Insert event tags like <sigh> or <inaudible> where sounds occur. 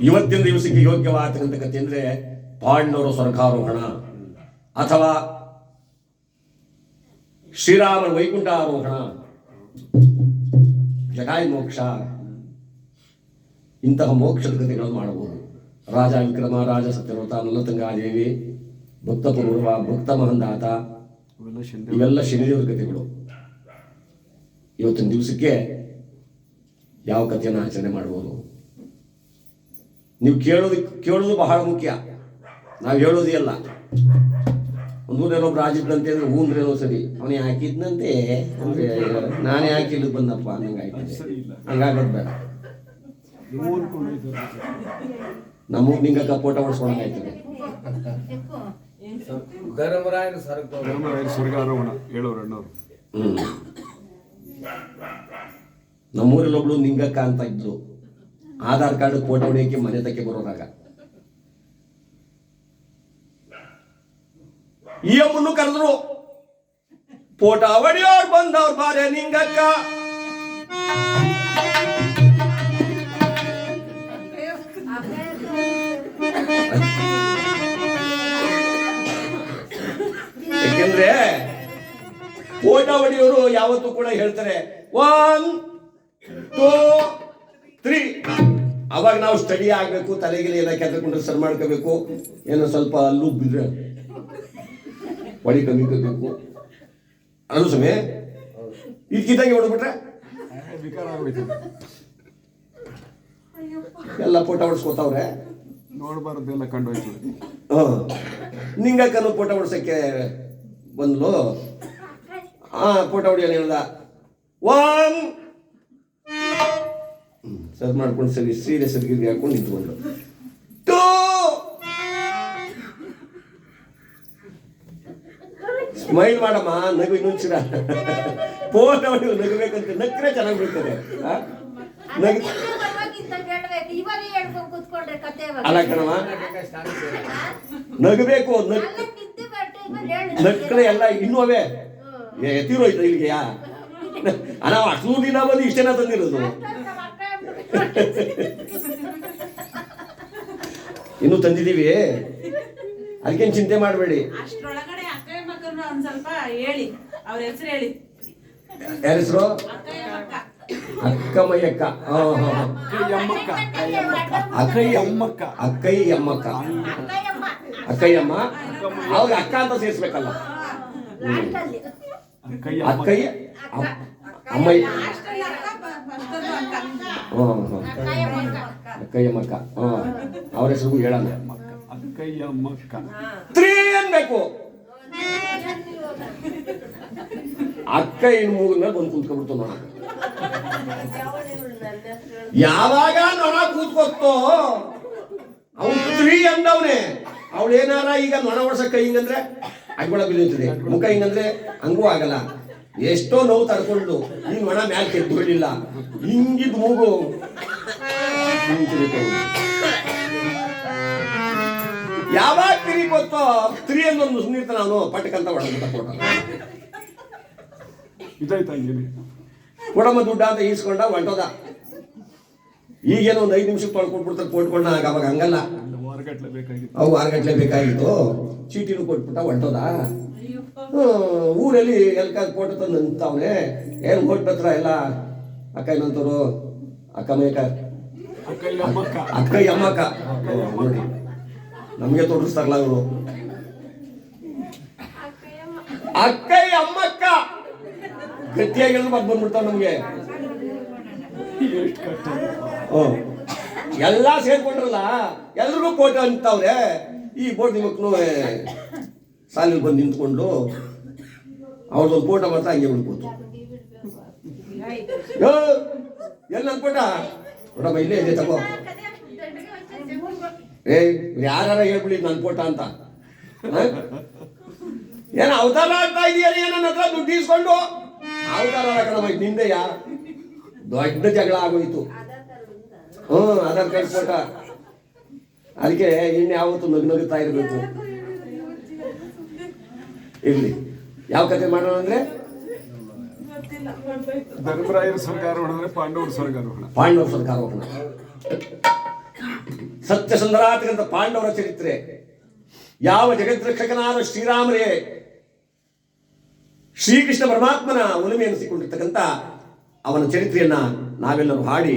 ಇವತ್ತಿನ ದಿವಸಕ್ಕೆ ಯೋಗ್ಯವಾದಂತ ಕಥೆ ಅಂದ್ರೆ ಪಾಂಡವರ ಸ್ವರ್ಗಾರೋಹಣ ಅಥವಾ ಶ್ರೀರಾಮರ ವೈಕುಂಠ ಆರೋಹಣ ಜಗಾಯಿ ಮೋಕ್ಷ. ಇಂತಹ ಮೋಕ್ಷದ ಕಥೆಗಳನ್ನು ಮಾಡಬಹುದು. ರಾಜ ವಿಕ್ರಮ ರಾಜ ಸತ್ಯವ್ರತ ನಲ್ಲತಂಗಾದೇವಿ ಭಕ್ತ ಪೂರ್ವ ಭಕ್ತ ಮಹಂದಾತ ಇವೆಲ್ಲ ಶನಿದೇವರ ಕಥೆಗಳು. ಇವತ್ತಿನ ದಿವಸಕ್ಕೆ ಯಾವ ಕಥೆಯನ್ನು ಆಚರಣೆ ಮಾಡ್ಬೋದು? ನೀವು ಕೇಳೋದು ಕೇಳೋದು ಬಹಳ ಮುಖ್ಯ. ನಾವು ಹೇಳೋದೇ ಅಲ್ಲ. ಒಂದು ಊರಲ್ಲಿ ಒಬ್ರು ರಾಜಿದ್ದಂತೆ ಅಂದ್ರೆ ಹೂಂದ್ರೇನೋ ಸರಿ ಅವನೇ ಹಾಕಿದ್ನಂತೆ ಅಂದ್ರೆ ನಾನೇ ಹಾಕಿಲ್ಲ ಬಂದಪ್ಪ ಅನ್ನಂಗೆ ಆಯ್ತದೆ. ಸರಿ ಇಲ್ಲ. ಹಂಗಾಗೋದು ಬೇಡ. ನಿಂಗಕ್ಕ ಫೋಟೋ ಹೊಡ್ಸ್ಕೊಳಂಗೆ ಆಯ್ತದೆ. ಧರ್ಮರಾಯನ ಸ್ವರ್ಗಾರೋಹಣ ಹೇಳೋರು ಅಣ್ಣವ್ರು. ಹ್ಮ್. ನಮ್ಮೂರಲ್ಲಿ ಒಬ್ಳು ನಿಂಗಕ್ಕ ಅಂತ ಇದ್ರು ಆಧಾರ್ ಕಾರ್ಡ್ ಫೋಟೋ ಹೊಡಿಯಕ್ಕೆ ಮನೆ ತಕ್ಕೆ ಬರೋರಾಗ. ಈ ಅಮ್ಮನ್ನು ಕರೆದ್ರು, ಫೋಟೋ ಹೊಡಿಯೋರ್ ಬಂದವ್ರ ಬಾರೆ ನಿಂಗಕ್ಕ. ಯಾಕೆಂದ್ರೆ ಫೋಟೋ ಹೊಡಿಯೋರು ಯಾವತ್ತೂ ಕೂಡ ಹೇಳ್ತಾರೆ ಒನ್ ಟೂ ತ್ರೀ ಅವಾಗ ನಾವು ಸ್ಟಡಿ ಆಗಬೇಕು ತಲೆಗೆಲೆ ಎಲ್ಲ ಕೆದ್ರಕೊಂಡ್ರೆ ಸರ್ ಮಾಡ್ಕೋಬೇಕು. ಏನೋ ಸ್ವಲ್ಪ ಅಲ್ಲೂ ಬಿದ್ರೆ ಹೊಡಿ ಕಮ್ಮಿ ಕಬೇಕು ಅನು ಸಮಯ ಇದಕ್ಕಿದ್ದಂಗೆ ಹೊಡ್ಬಿಟ್ರೆ ವಿಕಾರ ಆಗೋಯ್ತು. ಎಲ್ಲ ಫೋಟೋ ಹೊಡ್ಸ್ಕೊತಾವ್ರೆ. ನೋಡಬಾರ್ದೆಲ್ಲ ಕಂಡೋಯ್ತು. ಹ್ಮ್. ನಿಂಗಕ್ಕನು ಫೋಟೋ ಹೊಡ್ಸಕ್ಕೆ ಬಂದ್ಲು? ಆ ಫೋಟೋ ಹೊಡಿಯಲ್ಲ ಹೇಳ್ದ. ಒನ್ ಸರ್ ಮಾಡ್ಕೊಂಡು ಸರಿ ಸೀರೆ ಸರಿಗಿರಿ ಹಾಕೊಂಡು ನಿಂತ್ಕೊಂಡು ಟೂ ಸ್ಮೈಲ್ ಮಾಡಮ್ಮ ನಗು ಇನ್ನೊಂದ್ಸಿರ ಫೋನ್ ಹೊಡಿಯೋ ನಗಬೇಕಂತ ನಕ್ರೆ ಚೆನ್ನಾಗಿ ಕತೆ ಅಲ್ಲ ಕಣಮ್ಮ ನಗಬೇಕು ನಗ್ ನಕ್ಕರೆ ಎಲ್ಲ ಇನ್ನೂ ಅವೇ. ಎತ್ತಿರೋಯ್ತು ಇಲ್ಲಿಗೆ ಯಾ ನಾವು ಅಷ್ಟು ದಿನ ಬಂದು ಇಷ್ಟೇನ ತಂದಿರೋದು. <laughs> ಇನ್ನು ತಂದಿದ್ದೀವಿ. ಅದಕ್ಕೇನು ಚಿಂತೆ ಮಾಡಬೇಡಿ. ಅಷ್ಟರೊಳಗಡೆ ಅಕ್ಕ ಮಕ್ಕಳನ್ನ ಒಂದು ಸ್ವಲ್ಪ ಹೇಳಿ. ಅವ್ರ ಹೆಸರು ಹೇಳಿ. ಯಾರ ಹೆಸರು? ಅಕ್ಕಮಯ್ಯಕ್ಕ. ಹಾ ಹಾ ಹಾ. ಅಮ್ಮಕ್ಕ ಅಕ್ಕಯ್ಯ ಅಮ್ಮಕ್ಕ ಅಕ್ಕಯ್ಯ ಅಮ್ಮಕ್ಕ ಅಕ್ಕಯ್ಯಮ್ಮ? ಅವ್ರಿಗೆ ಅಕ್ಕ ಅಂತ ಸೇರಿಸ್ಬೇಕಲ್ಲ. ಅಕ್ಕೈ ಅಕ್ಕಯ್ಯ ಅಮ್- ಅಮ್ಮಯ್ಯ ಅಷ್ಟಲ್ಲಿ ಅಕ್ಕ ಫಸ್ಟದ್ದು ಅಕ್ಕ ಹ್ಮ್ ಹ್ಮ್ ಅಕ್ಕಯ್ಯಮ್ಮಕ್ಕ ಹಾ ಅವ್ರ ಹೆಸರು ಹೇಳಲ್ಲ ಅಕ್ಕಯ್ಯ ಅಮ್ಮಕ್ಕ ತ್ರೀ ಅನ್ಬೇಕು. ಅಕ್ಕ ಇನ್ನು ಮೂಗಿನ ಮೇಲೆ ಬಂದು ಕೂತ್ಕೊಂಡ್ಬಿಡ್ತು ನೋಡ. ಯಾವಾಗ ನೊಣ ಕೂತ್ಕೊತ್ತೋ ಅವನು ತ್ರೀ ಅಂದವನೇ. ಅವಳೇನಾರ ಏನಾರ ಈಗ ನೊಣ ಹೊಡ್ಸಕ್ಕ ಹಿಂಗಂದ್ರೆ ಅಗ್ಬಳ ಬಿದ್ದಿರ್ತದೆ ಮುಖ ಹಿಂಗಂದ್ರೆ ಹಂಗೂ ಆಗಲ್ಲ. ಎಷ್ಟೋ ನೋವು ತಡ್ಕೊಂಡು ಈ ಒಣ ಮ್ಯಾಲ್ ಕೆದ್ದು ಬಿಡಲಿಲ್ಲ ಹಿಂಗಿದ್ ಮೂಗು. ಯಾವಾಗ ತಿರಿ ಗೊತ್ತೋ ತ್ರೀ ಅನ್ನೊಂದು ಸುನೀತ ನಾನು ಪಟ್ಟಕಂತ ಹೊಡೆದ ಫೋಟೋ ಇದಾಯ್ತಾ ಕೊಡಮ್ಮ ದುಡ್ಡ ಅಂತ ಈಸ್ಕೊಂಡ ಹೊಂಟೋದ. ಈಗೇನೋ ಒಂದು ಐದು ನಿಮಿಷಕ್ಕೆ ತೊಳ್ಕೊಟ್ಬಿಡ್ತಾರೆ ಕೊಟ್ಕೊಂಡ ಅವಾಗ ಹಂಗಲ್ಲ. ಒಂದು ಅವು ಆರು ಗಂಟೆ ಬೇಕಾಗಿತ್ತು. ಚೀಟಿನೂ ಕೊಟ್ಬಿಟ್ಟ ಹೊಂಟೋದ. ಊರಲ್ಲಿ ಎಲ್ಕ ಫೋಟೋ ತಂದು ನಿಂತವ್ನೆ ಏನು ಕೊಟ್ಟ ಹತ್ರ ಎಲ್ಲ ಅಕ್ಕ ಏನಂತವ್ರು ಅಕ್ಕ ಮೇಕ ಅಕ್ಕ ಅಮ್ಮಕ್ಕ ನೋಡಿ. ನಮಗೆ ತೋರಿಸ್ತಾರಲ್ಲ ಅವರು ಅಕ್ಕಯ್ಯ ಅಮ್ಮಕ್ಕ ಗಟ್ಟಿಯಾಗಿ ಹೇಳಿದ್ರೆ ಮತ್ತೆ ಬಂದ್ಬಿಡ್ತಾವ ನಮಗೆ. ಎಲ್ಲ ಸೇರ್ಕೊಂಡ್ರಲ್ಲ ಎಲ್ರಿಗೂ ಫೋಟೋ ಅಂತವ್ರೆ. ಈ ಬೋಟ್ ಮಕ್ಕಳು ಸಾಲಿಗೆ ಬಂದು ನಿಂತ್ಕೊಂಡು ಅವ್ರದ್ದೊಂದು ಫೋಟೋ ಮಾತ್ರ ಹಂಗೆ ಉಳ್ಕೋತು ಎಲ್ಲ ನನ್ನ ಫೋಟ? ನೋಡಮ್ಮ ಇಲ್ಲೇ ಇದೆ ತಗೋ. ಏ ಯಾರ ಹೇಳ್ಬಿಡಿ ನನ್ನ ಫೋಟೋ ಅಂತ? ಏನ ಅವತಾರ ಆಗ್ತಾ ಇದೆಯಲ್ಲ ನನ್ನ ಹತ್ರ ದುಡ್ಡು ಇಸ್ಕೊಂಡು ಅವತಾರ ಕಣಮ್ಮ ನಿಂದೆ ಯಾ? ದೊಡ್ಡ ಜಗಳ ಆಗೋಯ್ತು. ಹ್ಞೂ ಆಧಾರ್ ಕಾರ್ಡ್ ಫೋಟೋ. ಅದಕ್ಕೆ ಇನ್ನು ಯಾವತ್ತು ನಗು ನಗುತ್ತಾ ಇರಬೇಕು. ಇರ್ಲಿ ಯಾವ ಕತೆ ಮಾಡೋಣ ಅಂದ್ರೆ? ಇಲ್ಲ ಗೊತ್ತಾಯ್ತು ಧರ್ಮರಾಯರ ಸ್ವರ್ಗಾರೋಹಣ ಅಂದ್ರೆ ಪಾಂಡವರ ಸ್ವರ್ಗಾರೋಹಣ ಸತ್ಯ ಸ್ವರ್ಗಾರೋಹಣ ಸತ್ಯಸುಂದರಾತಕ್ಕಂಥ ಪಾಂಡವರ ಚರಿತ್ರೆ. ಯಾವ ಜಗದ್ರಕ್ಷಕನಾದ ಶ್ರೀರಾಮರೇ ಶ್ರೀಕೃಷ್ಣ ಪರಮಾತ್ಮನ ಉಲಿಮೆ ಎನಿಸಿಕೊಂಡಿರ್ತಕ್ಕಂಥ ಅವನ ಚರಿತ್ರೆಯನ್ನ ನಾವೆಲ್ಲರೂ ಹಾಡಿ